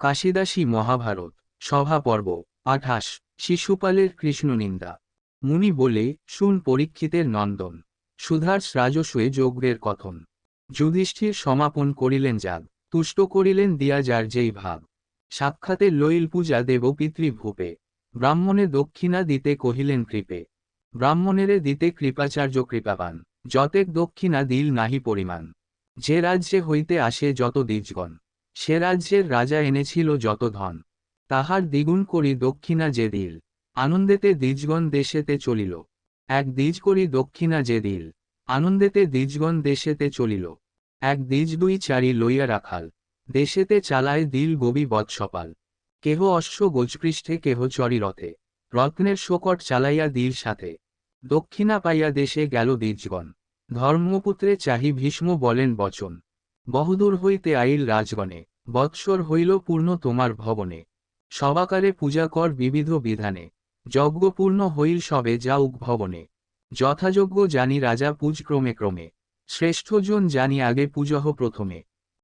কাশিদাসী মহাভারত, সভা পর্ব, আঠাশ, শিশুপালের কৃষ্ণনিন্দা। মুনি বলে, শুন পরীক্ষিতের নন্দন সুধার রাজস্বে যোগের কথন। যুধিষ্ঠির সমাপন করিলেন যাগ, তুষ্ট করিলেন দিয়া যার যেই ভাগ। সাক্ষাতে লইল পূজা দেব পিতৃভূপে, ব্রাহ্মণে দক্ষিণা দিতে কহিলেন কৃপে। ব্রাহ্মণেরে দিতে কৃপাচার্য কৃপাবান, যতেক দক্ষিণা দিল নাহি পরিমাণ। যে রাজ্যে হইতে আসে যত দ্বিজগণ। সে রাজ্যের রাজা এনেছিল যত ধন। তাহার দ্বিগুণ করি দক্ষিণা যে দিল। আনন্দেতে দ্বিজগণ দেশেতে চলিল। এক দ্বিজ করি দক্ষিণা যে দিল। আনন্দেতে দ্বিজগণ দেশেতে চলিল। এক দ্বিজ দুই চারি লইয়া রাখাল। দেশেতে চালায় দিল গবি বৎসপাল। কেহ অশ্ব গোজপৃষ্ঠে, কেহ চরি রথে। রত্নের শোকট চালাইয়া দিল সাথে। দক্ষিণা পাইয়া দেশে গেল দ্বিজগণ। ধর্মপুত্রে চাহি ভীষ্ম বলেন বচন। বহুদূর হইতে আইল রাজগণে, বৎসর হইল পূর্ণ তোমার ভবনে। সবাকারে পূজা কর বিবিধ বিধানে, যজ্ঞপূর্ণ হইল সবে যাউক ভবনে। যথাযোগ্য জানি রাজা পূজ ক্রমে ক্রমে শ্রেষ্ঠজন জানি আগে পূজহ প্রথমে।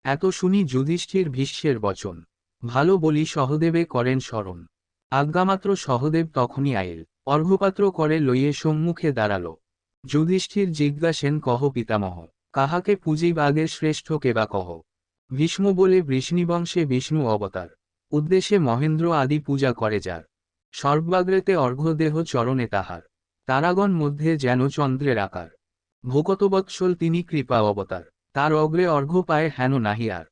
এত শুনি যুধিষ্ঠির ভীষ্মের বচন, ভালো বলি সহদেবে করেন স্মরণ। আজ্ঞামাত্র সহদেব তখনই আইল অর্ঘপাত্র করে লইয়ে সম্মুখে দাঁড়াল। যুধিষ্ঠির জিজ্ঞাসেন কহ পিতামহ কাহাকে পুজিব আগে শ্রেষ্ঠ কেবা কহ। ভীষ্ম বলে বৃষ্ণিবংশে বিষ্ণু অবতার। উদ্দেশ্যে মহেন্দ্র আদি পূজা করে যার। সর্বাগ্রেতে অর্ঘ্যদেহ চরণে তাহার। তারাগণ মধ্যে যেন চন্দ্রের আকার। ভূকতবৎসল তিনি কৃপা অবতার। তার অগ্রে অর্ঘ্য পায় হেন নাহি আর।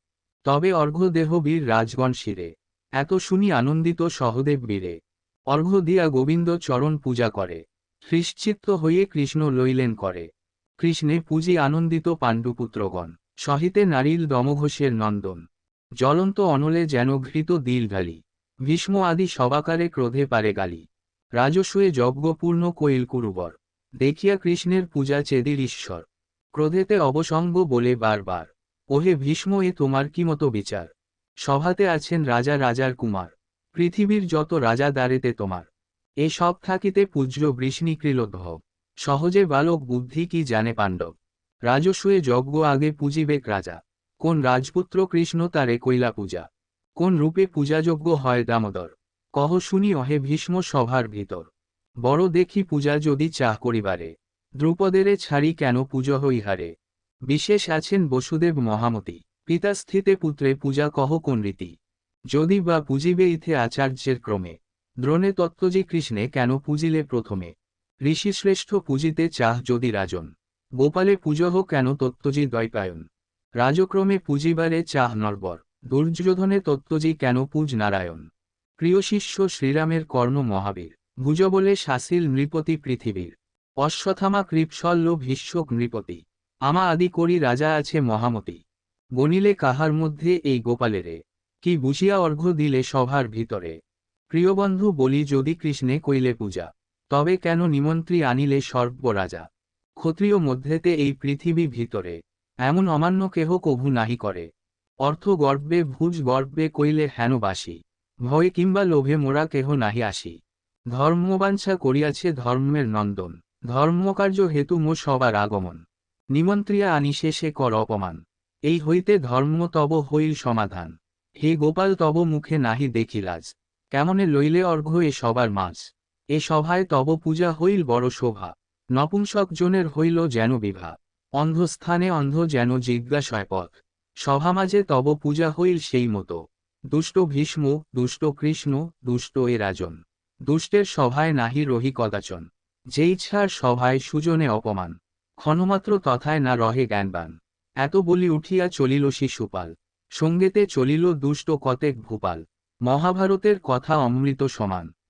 তবে অর্ঘ্যদেহ বীর রাজগণ শিরে। এত শুনি আনন্দিত সহদেব বীরে। অর্ঘ্য দিয়া গোবিন্দ চরণ পূজা করে। হৃশ্চিত্ত হয়ে কৃষ্ণ লইলেন করে। কৃষ্ণে পূজি আনন্দিত পাণ্ডুপুত্রগণ, সহিতে নারীল দমঘোষের নন্দন। জ্বলন্ত অনলে যেন ঘৃত দিল গালি, ভীষ্ম আদি সবাকারে ক্রোধে পারে গালি। রাজস্বয়ে যজ্ঞপূর্ণ কৈল কুরুবর, দেখিয়া কৃষ্ণের পূজা চেদির ঈশ্বর। ক্রোধেতে অবসঙ্গ বলে বারবার, ওহে ভীষ্ম, এ তোমার কি মতো বিচার? সভাতে আছেন রাজা রাজার কুমার, পৃথিবীর যত রাজা দাঁড়েতে তোমার। এ সব থাকিতে পূজ্য বৃষ্ণিকৃলোদ্ভব। সহজে বালক বুদ্ধি কি জানে পাণ্ডব? রাজস্বয়ে যজ্ঞ আগে পূজিবেক রাজা। কোন রাজপুত্র কৃষ্ণ তারে কৈলা পূজা? কোন রূপে পূজাযোগ্য হয় দামোদর? কহ শুনি অহে ভীষ্ম সভার ভিতর। বড় দেখি পূজা যদি চাহ করিবারে। দ্রুপদেরে ছাড়ি কেন পুজো হইহারে? বিশেষ আছেন বসুদেব মহামতি। পিতা স্থিতে পুত্রে পূজা কহ কোন রীতি? যদি বা পুজিবে ইথে আচার্যের ক্রমে। দ্রোণে তত্ত্বজি কৃষ্ণে কেন পুজিলে প্রথমে? ঋষিশ্রেষ্ঠ পুজিতে চাহ যদি রাজন, গোপালে পুজহ কেন তত্ত্বজি দ্বৈপায়ন? রাজক্রমে পুঁজিবারে চাহ নরবর, দুর্যোধনে তত্ত্বজি কেন পূজ নারায়ণ? প্রিয় শিষ্য শ্রীরামের কর্ণ মহাবীর ভুজ বলে শাসিল নৃপতি পৃথিবীর। অশ্বথামা কৃপশল্য ভীষ্মক নৃপতি, আমা আদি করি রাজা আছে মহামতি। গণিলে কাহার মধ্যে এই গোপালেরে, কি বুঝিয়া অর্ঘ্য দিলে সভার ভিতরে? প্রিয়বন্ধু বলি যদি কৃষ্ণে কইলে পূজা। তবে কেন নিমন্ত্রী আনিলে সর্বরাজা ক্ষত্রিয় মধ্যেতে এই পৃথিবী ভিতরে, এমন অমান্য কেহ কভু নাহি করে। অর্থ গর্বে, ভুজ গর্বে কইলে হেন বাসি। ভয় কিংবা লোভে মোরা কেহ নাহি আসি। ধর্মবাঞ্ছা করিয়াছে ধর্মের নন্দন। ধর্মকার্য হেতু মো সবার আগমন। নিমন্ত্রিয়া আনি শেষে কর অপমান। এই হইতে ধর্ম তব হইল সমাধান। হে গোপাল তব মুখে নাহি দেখিলাজ। কেমনে লইলে অর্ঘ্য এ সবার মাঝ? এ সভায় তব পূজা হইল বড় শোভা। নপুংসক জনের হইল যেন বিভা। অন্ধস্থানে অন্ধ যেন জিজ্ঞাসয় পথ। সভা মাঝে তব পূজা হইল সেই মতো। দুষ্ট ভীষ্ম, দুষ্ট কৃষ্ণ, দুষ্ট এ রাজন। দুষ্টের সভায় নাহি রহি কদাচন। যে ইচ্ছার সভায় সুজনে অপমান। ক্ষণমাত্র তথায় না রহে জ্ঞানবান। এত বলি উঠিয়া চলিল শিশুপাল। সঙ্গেতে চলিল দুষ্ট কতেক ভূপাল। মহাভারতের কথা অমৃত সমান।